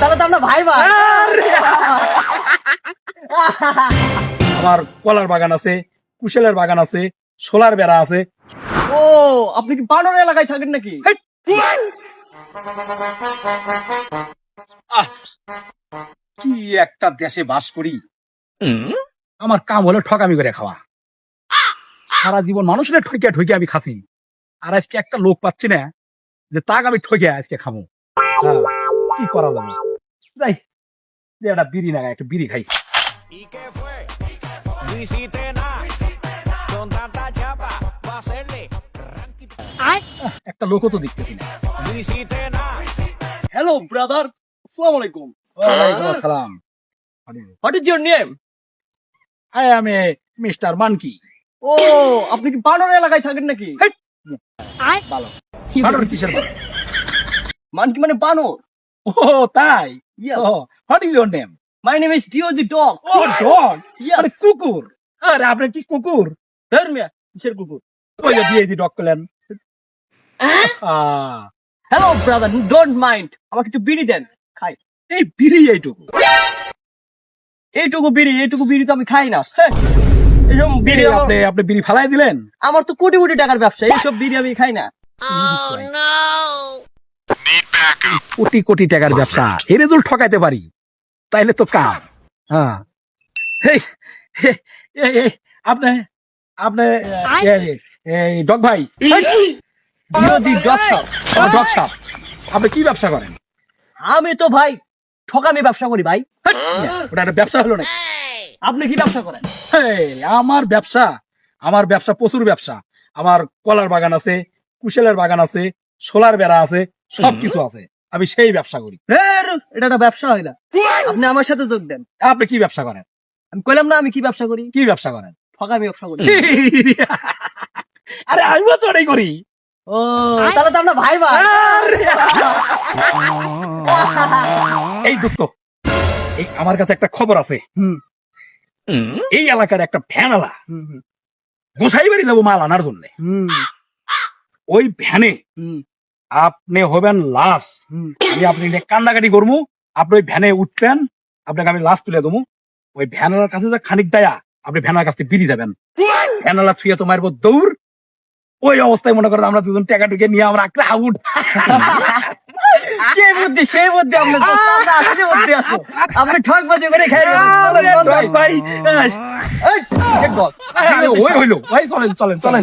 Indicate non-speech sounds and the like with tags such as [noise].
তাহলে তো আমরা ভাই ভাই। [laughs] আমার কলার বাগান আছে কুশেলের বাগান আছে সোলার বেড়া আছে। ও আপনি কি বানর এলাকায় থাকেন নাকি? কি একটা দেশে বাস করি। আমার কাম হলো ঠকামি করে খাওয়া। সারা জীবন মানুষের ঠকিয়া ঠকিয়া আমি খাসি আর আজকে একটা লোক পাচ্ছি না যে তাক আমি ঠকিয়া আজকে খাব। কি করা যাবে? যাই একটা বিড়ি না একটা বিড়ি খাই. একটা লোকও তো দেখতেছি না। হ্যালো ব্রাদার আসসালামু আলাইকুম। ওয়ালাইকুম আসসালাম। What is name I am a mister monkey ও আপনি কি বানর এলাকায় থাকেন নাকি? ভালো বানর। কিসের বানর? মান মানে বানর। ও [laughs] তাই? Yes. Is your name my name is D O G dog O dog Yes. আরে কুকুর? আরে আপনি কি কুকুর? ধর্মিয়া কিসের কুকুর? ওই যে দিয়ে dog ah, hello brother don't mind আমাকে একটু বিড়ি দেন। খাই। এই বিড়ি এইটুকু। এইটুকু বিড়ি এইটুকু বিড়ি তো আমি খাই না। এইসব বিড়ি আপনি আপনি বিড়ি ফালাই দিলেন? আমার তো কোটি কোটি টাকার ব্যবসা এইসব বিড়ি আমি খাই না। কোটি কোটি টাকার ব্যবসা। এই রেজল্ট ঠকাইতে পারি। তাইলে তো কাম। হ্যাঁ। আপনি আপনি ডগ ভাই। ডগ শপ আপনি কি ব্যবসা করেন? আমি তো ভাই ঠকামি ব্যবসা করি ভাই। ওটা একটা ব্যবসা হলো না আপনি কি ব্যবসা করেন? আমার ব্যবসা আমার ব্যবসা প্রচুর ব্যবসা। আমার কলার বাগান আছে কুশেলের বাগান আছে সোলার বেড়া আছে সবকিছু আছে। আমি সেই ব্যবসা করি। এটা একটা ব্যবসা হয় না। আপনি আমার সাথে যোগ দেন। আপনি কি ব্যবসা করেন? আমি কইলাম না আমি কি ব্যবসা করি? কি ব্যবসা করেন? ঠকামি ব্যবসা করি। আরে আমিও তো ওটাই করি। ও তাহলে তো আমরা ভাই ভাই। এই দোস্ত এই আমার কাছে একটা খবর আছে। হুম। এই এলাকার একটা ভ্যানালা গোসাই বাড়ি যাব মাল আনার জন্য। হুম, ওই ভ্যানে হুম, আপনি হবেন লাশ। আমি আপনি কান্দাকাটি করব। আপনি ওই ভ্যানে উঠবেন আপনাকে আমি লাশ তুলে দেবো। ওই ভ্যানালার কাছে যা খানিক দায়া আপনি ভ্যানার কাছে বিড়ি যাবেন ভ্যানালা থুয়ে তো মারবো দৌড়। ওই অবস্থায় মনে করেন আমরা দুজন টাকা টুকে নিয়ে আমরা আঁকড়ে আউট সেই বুদ্ধি সেই বুদ্ধি আপনার আসলে বুদ্ধি আছে। আপনি ঠকবাজি করে খাই ভাই এই, get dog। ওই হইল। ভাই চলেন চলেন চলেন।